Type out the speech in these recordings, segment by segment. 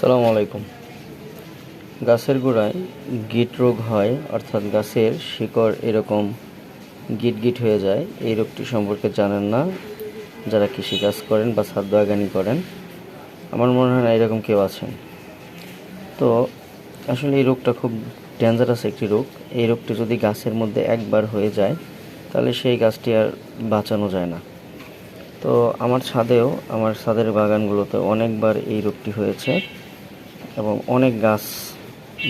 আসসালামু আলাইকুম। গাছের গোড়ায় গিট রোগ হয়, অর্থাৎ গাছের শিকড় এরকম গিট গিট হয়ে যায়। এই রোগটি সম্পর্কে জানেন না। যারা কৃষিকাজ করেন বা ছাদ বাগানি করেন, আমার মনে হয় না এরকম কেউ আছেন। তো আসলে এই রোগটা খুব ডেঞ্জারাস একটি রোগ। এই রোগটি যদি গাছের মধ্যে একবার হয়ে যায়, তাহলে সেই গাছটি আর বাঁচানো যায় না। তো আমার ছাদেও, আমার ছাদের বাগানগুলোতে অনেকবার এই রোগটি হয়েছে। এবং অনেক গাছ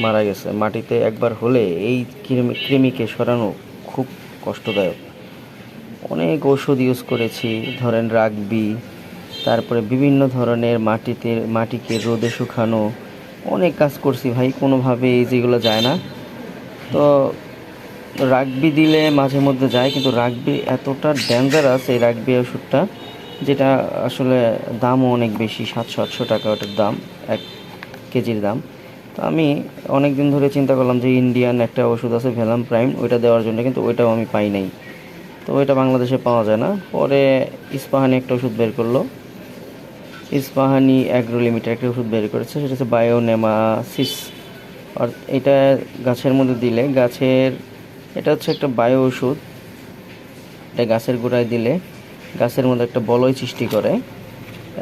মারা গেছে। মাটিতে একবার হলে এই কৃমি, কৃমিকে সরানো খুব কষ্টদায়ক। অনেক ওষুধ ইউজ করেছি, ধরেন রাগবি, তারপরে বিভিন্ন ধরনের মাটিতে, মাটিকে রোদে শুকানো, অনেক কাজ করছি ভাই, কোনোভাবে এই যেগুলো যায় না। তো রাগবি দিলে মাঝে মধ্যে যায়, কিন্তু রাগবি এতটা ডেঞ্জারাস এই রাগবি ওষুধটা, যেটা আসলে দামও অনেক বেশি, সাতশো, আটশো টাকা ওটার দাম, এক কেজির দাম। তো আমি অনেক দিন ধরে চিন্তা করলাম যে ইন্ডিয়ান একটা ওষুধ আছে ভেলাম প্রাইম ওইটা দেওয়ার জন্য, কিন্তু ওইটাও আমি পাই নাই। তো ওইটা বাংলাদেশে পাওয়া যায় না। পরে ইস্পাহানি একটা ওষুধ বের করল। ইস্পাহানি অ্যাগ্রো লিমিটেড একটা ওষুধ বের করেছে, সেটা হচ্ছে বায়োনেমাসিস আর এটা গাছের মধ্যে দিলে, গাছের, এটা হচ্ছে একটা বায়ো ওষুধ। এটা গাছের গোড়ায় দিলে, গাছের মধ্যে একটা বলয় সৃষ্টি করে।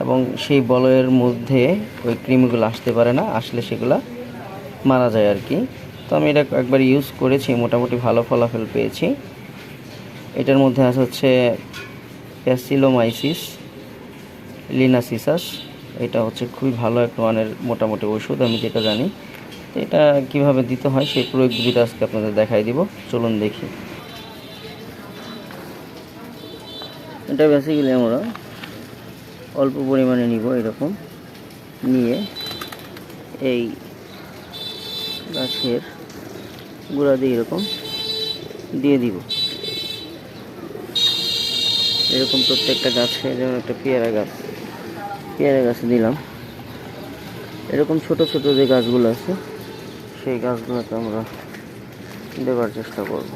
এবং সেই বলয়ের মধ্যে ওই কৃমিগুলো আসতে পারে না, আসলে সেগুলো মারা যায় আর কি তো আমি এটা একবার ইউজ করেছি, মোটামুটি ভালো ফলাফল পেয়েছি। এটার মধ্যে আছে হচ্ছে প্যাসিলোমাইসিস লিনাসিসাস এটা হচ্ছে খুবই ভালো একটা মানের মোটামুটি ওষুধ, আমি যেটা জানি। তো এটা কীভাবে দিতে হয় সেই প্রয়োগ বিধিটা আজকে আপনাদের দেখাই দিব। চলুন দেখি। এটা বেসিক্যালি আমরা অল্প পরিমাণে নিব এরকম। নিয়ে এই গাছের গুঁড়া দিয়ে এরকম দিয়ে দিব। এরকম প্রত্যেকটা গাছে, যেমন একটা পেয়ারা গাছ, পেয়ারা গাছে দিলাম। এরকম ছোট ছোট যে গাছগুলো আছে, সেই গাছগুলোকে আমরা দেবার চেষ্টা করব।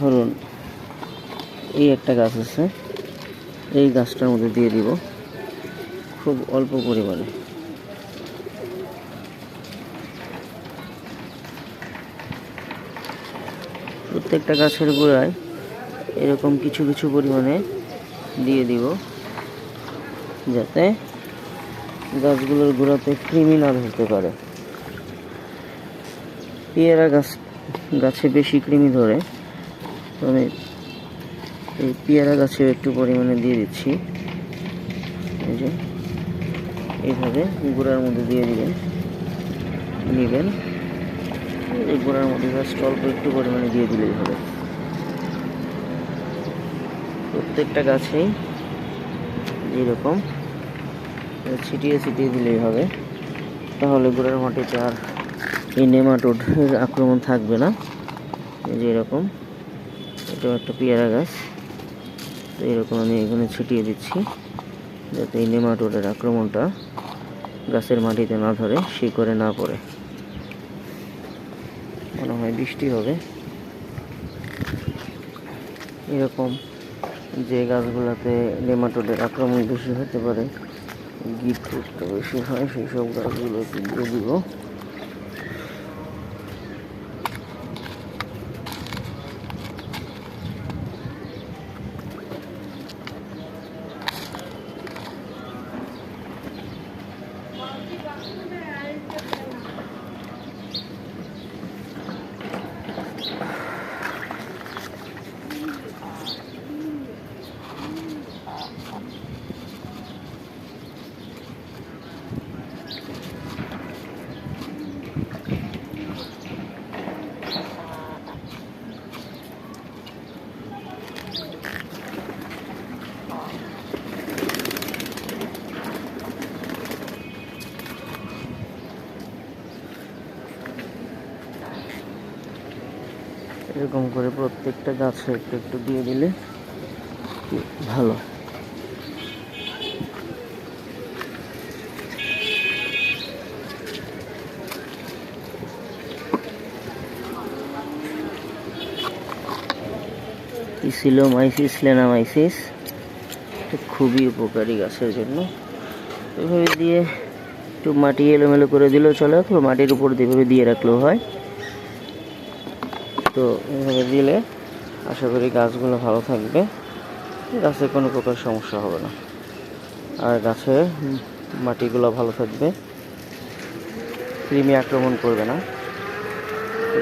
ধরুন, এই একটা গাছ আছে। এই গাছটার মধ্যে দিয়ে দিব। খুব অল্প পরিমাণে। প্রত্যেকটা গাছের গোড়ায় এরকম কিছু কিছু পরিমাণে দিয়ে দিব, যাতে গাছগুলোর গোড়াতে কৃমি না ধরতে পারে। পেয়ারা গাছ, গাছে বেশি কৃমি ধরে তো আমি এই পেয়ারা গাছেও একটু পরিমাণে দিয়ে দিচ্ছি। এই যে, এইভাবে গোড়ার মধ্যে দিয়ে দিবেন। নেবেন। এই গোড়ার মধ্যে জাস্ট অল্প একটু পরিমাণে দিয়ে দিলেই হবে। প্রত্যেকটা গাছেই যেরকম ছিটিয়ে ছিটিয়ে দিলেই হবে। তাহলে গোড়ার মাটিতে আর এই নেমাটোড আক্রমণ থাকবে না। যেরকম এটাও একটা পেয়ারা গাছ। তো এরকম আমি এখানে ছিটিয়ে দিচ্ছি যাতে এই নেমাটোডের আক্রমণটা গাছের মাটিতে না ধরে শিকড়ে না পড়ে। মনে হয় বৃষ্টি হবে। এরকম যে গাছগুলোতে নেমাটোডের আক্রমণ বেশি হতে পারে, গিট রোগটা বেশি হয়, সেই সব গাছগুলোকে দিয়ে দিব। এরকম করে প্রত্যেকটা গাছে একটু একটু দিয়ে দিলে ভালো। ইসিলোমাইসিস লেনামাইসিস খুবই উপকারী গাছের জন্য। এভাবে দিয়ে একটু মাটি এলোমেলো করে দিলেও চলে মাটির উপর যেভাবে দিয়ে রাখলেও হয়। তো এভাবে দিলে আশা করি গাছগুলো ভালো থাকবে। গাছের কোনো প্রকার সমস্যা হবে না। আর উম, মাটিগুলো ভালো থাকবে। কৃমি আক্রমণ করবে না।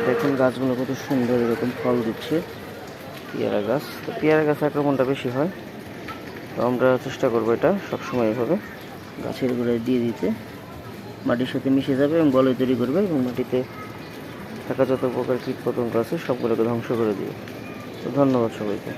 দেখুন গাছগুলো কত সুন্দর এরকম ফল দিচ্ছে পেয়ারা গাছ। তো পেয়ারা গাছ আক্রমণটা বেশি হয়। তো আমরা চেষ্টা করব এটা সবসময় এভাবে গাছের গোড়ায় দিয়ে দিতে। মাটির সাথে মিশে যাবে এবং বলয় তৈরি করবে এবং মাটিতে থাকা যত প্রকার কীটপতঙ্গ আছে সবগুলোকে ধ্বংস করে দিয়ে তো ধন্যবাদ সবাইকে।